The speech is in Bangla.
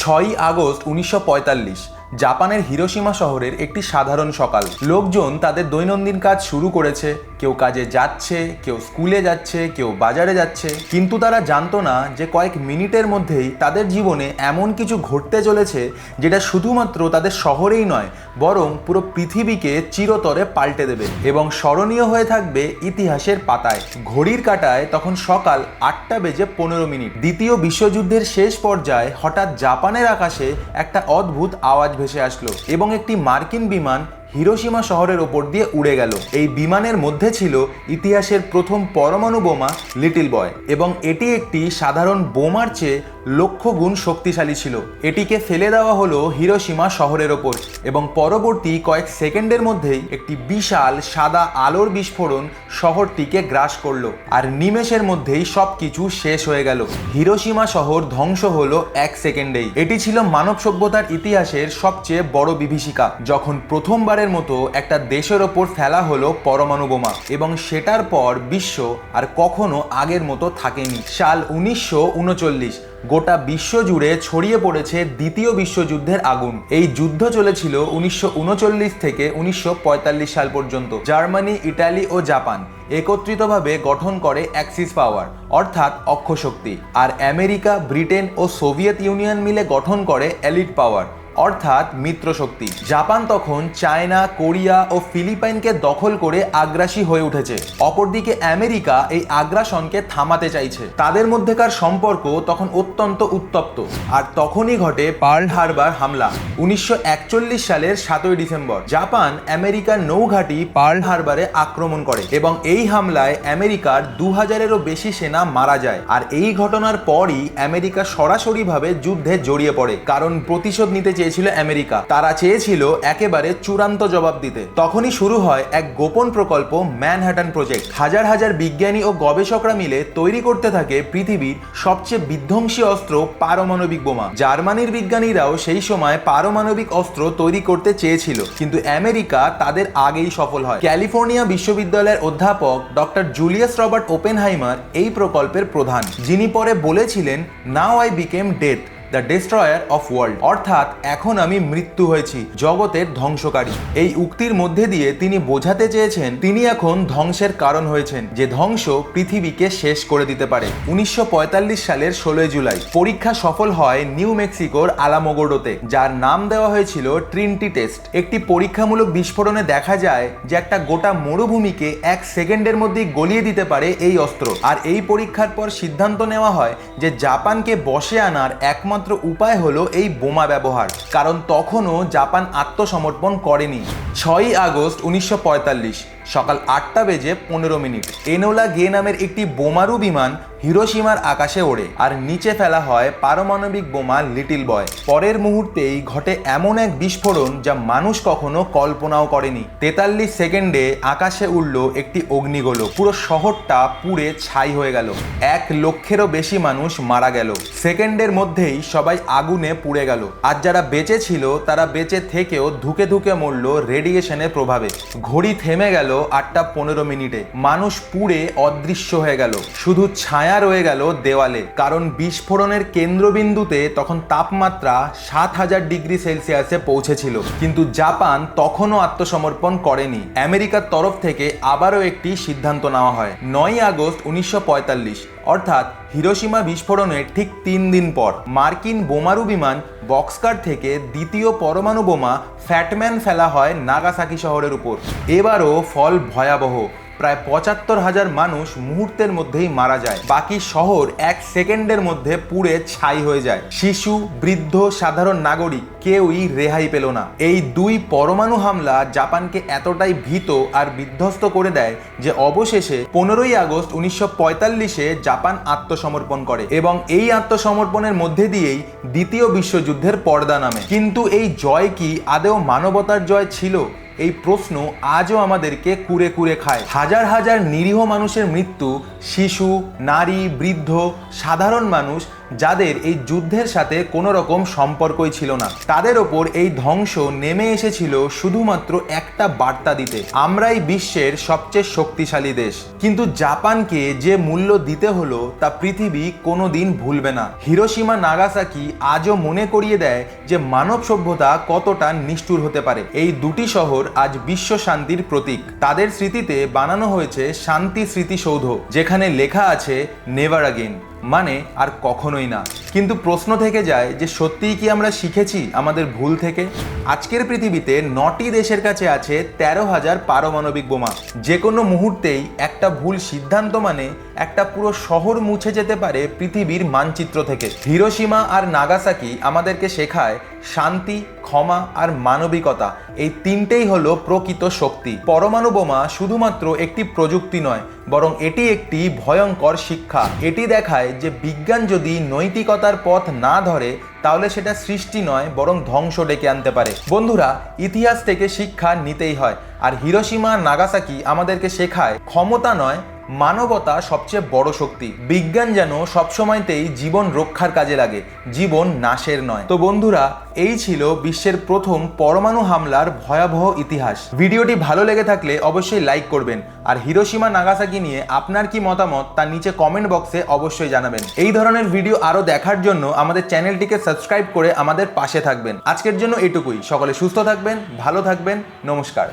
ছয়ই আগস্ট উনিশশো পঁয়তাল্লিশ। জাপানের হিরোসীমা শহরের একটি সাধারণ সকাল। লোকজন তাদের দৈনন্দিন কাজ শুরু করেছে। কেউ কাজে যাচ্ছে, কেউ স্কুলে যাচ্ছে, কেউ বাজারে যাচ্ছে। কিন্তু তারা জানতো না যে কয়েক মিনিটের মধ্যেই তাদের জীবনে এমন কিছু ঘটতে চলেছে যেটা শুধুমাত্র তাদের শহরেই নয়, বরং পুরো পৃথিবীকে চিরতরে পাল্টে দেবে এবং স্মরণীয় হয়ে থাকবে ইতিহাসের পাতায়। ঘড়ির কাটায় তখন সকাল আটটা বেজে পনেরো মিনিট। দ্বিতীয় বিশ্বযুদ্ধের শেষ পর্যায়ে হঠাৎ জাপানের আকাশে একটা অদ্ভুত আওয়াজ ভেসে আসলো এবং একটি মার্কিন বিমান হিরোসীমা শহরের ওপর দিয়ে উড়ে গেল। এই বিমানের মধ্যে ছিল ইতিহাসের প্রথম পরমাণু বোমা, লিটিল বয়, এবং এটি একটি সাধারণ বোমার চেয়ে লক্ষ গুণ শক্তিশালী ছিল। এটিকে ফেলে দেওয়া হলো হিরোসীমা শহরের ওপর, এবং পরবর্তী কয়েক সেকেন্ডের মধ্যেই একটি বিশাল সাদা আলোর বিস্ফোরণ শহরটিকে গ্রাস করল, আর নিমেষের মধ্যেই সবকিছু শেষ হয়ে গেল। হিরোসীমা শহর ধ্বংস হলো এক সেকেন্ডেই। এটি ছিল মানব সভ্যতার ইতিহাসের সবচেয়ে বড় বিভীষিকা, যখন প্রথমবারের মতো একটা দেশের ওপর ফেলা হলো পরমাণু বোমা এবং সেটার পর বিশ্ব আর কখনো আগের মতো থাকেনি। সাল উনিশশো উনচল্লিশ, গোটা বিশ্ব জুড়ে ছড়িয়ে পড়েছে দ্বিতীয় বিশ্বযুদ্ধের আগুন। এই যুদ্ধ চলেছিল উনিশশো উনচল্লিশ থেকে উনিশশো পঁয়তাল্লিশ সাল পর্যন্ত। জার্মানি, ইটালি ও জাপান একত্রিতভাবে গঠন করে অ্যাক্সিস পাওয়ার, অর্থাৎ অক্ষশক্তি। আর আমেরিকা, ব্রিটেন ও সোভিয়েত ইউনিয়ন মিলে গঠন করে এলিট পাওয়ার। অর্থাৎ মিত্রশক্তি। জাপান তখন চায়না, কোরিয়া ও ফিলিপাইনকে দখল করে আগ্রাসী হয়ে উঠেছে। অপরদিকে আমেরিকা এই আগ্রাসনকে থামাতে চাইছে। তাদের মধ্যেকার সম্পর্ক তখন অত্যন্ত উত্তপ্ত। আর তখনই ঘটে পার্ল হারবার হামলা, উনিশশো একচল্লিশ সালের সাতই ডিসেম্বর। জাপান আমেরিকার নৌঘাঁটি পার্ল হারবারে আক্রমণ করে এবং এই হামলায় আমেরিকার দু হাজারেরও বেশি সেনা মারা যায়। আর এই ঘটনার পরই আমেরিকা সরাসরিভাবে যুদ্ধে জড়িয়ে পড়ে। কারণ প্রতিশোধ নিতে চেয়েছিল আমেরিকা। তারা চেয়েছিল একেবারে চূড়ান্ত জবাব দিতে। তখনই শুরু হয় এক গোপন প্রকল্প ম্যানহাটন প্রজেক্ট। হাজার হাজার বিজ্ঞানী ও গবেষকরা মিলে তৈরি করতে থাকে পৃথিবীর সবচেয়ে বিধ্বংসী অস্ত্র পারমাণবিক বোমা। জার্মানির বিজ্ঞানীরাও সেই সময় পারমাণবিক অস্ত্র তৈরি করতে চেয়েছিল। কিন্তু আমেরিকা তাদের আগেই সফল হয়। ক্যালিফোর্নিয়া বিশ্ববিদ্যালয়ের অধ্যাপক ডক্টর জুলিয়াস রবার্ট ওপেনহাইমার এই প্রকল্পের প্রধান। যিনি পরে বলেছিলেন now I become death the destroyer of world. অর্থাৎ এখন আমি মৃত্যু হয়েছি, জগতের ধ্বংসকারী। এই উক্তির মধ্যে দিয়ে তিনি বোঝাতে চেয়েছেন, তিনি এখন ধ্বংসের কারণ হয়েছেন, যে ধ্বংস পৃথিবীকে শেষ করে দিতে পারে। উনিশশো পঁয়তাল্লিশ সালের ষোলোই জুলাই, পরীক্ষা সফল হয় নিউ মেক্সিকোর আলামোগোডোতে, যার নাম দেওয়া হয়েছিল ট্রিনটি টেস্ট। একটি পরীক্ষামূলক বিস্ফোরণে দেখা যায় যে একটা গোটা মরুভূমিকে এক সেকেন্ডের মধ্যেই গলিয়ে দিতে পারে এই অস্ত্র। আর এই পরীক্ষার পর সিদ্ধান্ত নেওয়া হয় যে জাপানকে বসে আনার একমাত্র একমাত্র উপায় হলো এই বোমা ব্যবহার, কারণ তখনও জাপান আত্মসমর্পণ করেনি। ছয়ই আগস্ট উনিশশো পঁয়তাল্লিশ। সকাল আটটা বেজে পনেরো মিনিট। এনোলা গে নামের একটি বোমারু বিমান হিরোসীমার আকাশে ওড়ে আর নিচে ফেলা হয় পারমাণবিক বোমা লিটিল বয়। পরের মুহূর্তেই ঘটে এমন এক বিস্ফোরণ যা মানুষ কখনো কল্পনাও করেনি। তেতাল্লিশ সেকেন্ডে আকাশে উঠল একটি অগ্নিগোলক। পুরো শহরটা পুড়ে ছাই হয়ে গেল। এক লক্ষেরও বেশি মানুষ মারা গেল। সেকেন্ডের মধ্যেই সবাই আগুনে পুড়ে গেল। আর যারা বেঁচে ছিল, তারা বেঁচে থেকেও ধুকে ধুকে মরল রেডিয়েশনের প্রভাবে। ঘড়ি থেমে গেল আটটা পনেরো মিনিটে। মানুষ পুড়ে অদৃশ্য হয়ে গেল। শুধু ছায়া রয়ে গেল দেওয়ালে। কারণ বিস্ফোরণের কেন্দ্রবিন্দুতে তখন তাপমাত্রা সাত হাজার ডিগ্রি সেলসিয়াসে পৌঁছেছিল। কিন্তু জাপান তখনও আত্মসমর্পণ করেনি। আমেরিকার তরফ থেকে আবারও একটি সিদ্ধান্ত নেওয়া হয়। নয় আগস্ট উনিশশো পঁয়তাল্লিশ। অর্থাৎ হিরোসীমা বিস্ফোরণের ঠিক তিন দিন পর মার্কিন বোমারু বিমান বক্সকার থেকে দ্বিতীয় পরমাণু বোমা ফ্যাটম্যান ফেলা হয় নাগাসাকি শহরের উপর। এবারও ফল ভয়াবহ। প্রায় পঁচাত্তর হাজার মানুষ মুহূর্তের মধ্যেই মারা যায়। বাকি শহর এক সেকেন্ডের মধ্যে পুড়ে ছাই হয়ে যায়। শিশু, বৃদ্ধ, সাধারণ নাগরিক কেউই রেহাই পেল না। এই দুই পরমাণু হামলা জাপানকে এতটাই ভীত আর বিধ্বস্ত করে দেয় যে অবশেষে পনেরোই আগস্ট উনিশশো পঁয়তাল্লিশে জাপান আত্মসমর্পণ করে এবং এই আত্মসমর্পণের মধ্যে দিয়েই দ্বিতীয় বিশ্বযুদ্ধের পর্দা নামে। কিন্তু এই জয় কি আদেও মানবতার জয় ছিল? এই প্রশ্ন আজও আমাদেরকে কুরে কুরে খায়। হাজার হাজার নিরীহ মানুষের মৃত্যু, শিশু, নারী, বৃদ্ধ, সাধারণ মানুষ যাদের এই যুদ্ধের সাথে কোনো রকম সম্পর্কই ছিল না। তাদের ওপর এই ধ্বংস নেমে এসেছিল শুধুমাত্র একটা বার্তা দিতে। আমরাই বিশ্বের সবচেয়ে শক্তিশালী দেশ। কিন্তু জাপানকে যে মূল্য দিতে হলো তা পৃথিবী কোনোদিন ভুলবে না। হিরোসীমা নাগাসাকি আজও মনে করিয়ে দেয় যে মানব সভ্যতা কতটা নিষ্ঠুর হতে পারে। এই দুটি শহর আজ বিশ্ব শান্তির প্রতীক। তাদের স্মৃতিতে বানানো হয়েছে শান্তি স্মৃতিসৌধ, যেখানে লেখা আছে নেভার আগেন মানে আর কখনোই না। কিন্তু প্রশ্ন থেকে যায় যে সত্যিই কি আমরা শিখেছি আমাদের ভুল থেকে? আজকের পৃথিবীতে নটি দেশের কাছে আছে তেরো হাজার পারমাণবিক বোমা। যে কোনো মুহূর্তেই একটা ভুল সিদ্ধান্ত মানে একটা পুরো শহর মুছে যেতে পারে পৃথিবীর মানচিত্র থেকে। হিরোসীমা আর নাগাসাকি আমাদেরকে শেখায় শান্তি, ক্ষমা আর মানবিকতা এই তিনটেই হলো প্রকৃত শক্তি। পরমাণু বোমা শুধুমাত্র একটি প্রযুক্তি নয়, বরং এটি একটি ভয়ঙ্কর শিক্ষা। এটি দেখায় যে বিজ্ঞান যদি নৈতিকতার পথ না ধরে, তাহলে সেটা সৃষ্টি নয়, বরং ধ্বংস ডেকে আনতে পারে। বন্ধুরা, ইতিহাস থেকে শিক্ষা নিতেই হয়, আর হিরোসীমা নাগাসাকি আমাদেরকে শেখায়, ক্ষমতা নয় মানবতা সবচেয়ে বড় শক্তি। বিজ্ঞান যেন সবসময়তেই জীবন রক্ষার কাজে লাগে, জীবন নাশের নয়। তো বন্ধুরা, এই ছিল বিশ্বের প্রথম পরমাণু হামলার ভয়াবহ ইতিহাস। ভিডিওটি ভালো লেগে থাকলে অবশ্যই লাইক করবেন, আর হিরোসীমা নাগাসাকি নিয়ে আপনার কি মতামত তা নিচে কমেন্ট বক্সে অবশ্যই জানাবেন। এই ধরনের ভিডিও আরও দেখার জন্য আমাদের চ্যানেলটিকে সাবস্ক্রাইব করে আমাদের পাশে থাকবেন। আজকের জন্য এটুকুই। সকলে সুস্থ থাকবেন, ভালো থাকবেন, নমস্কার।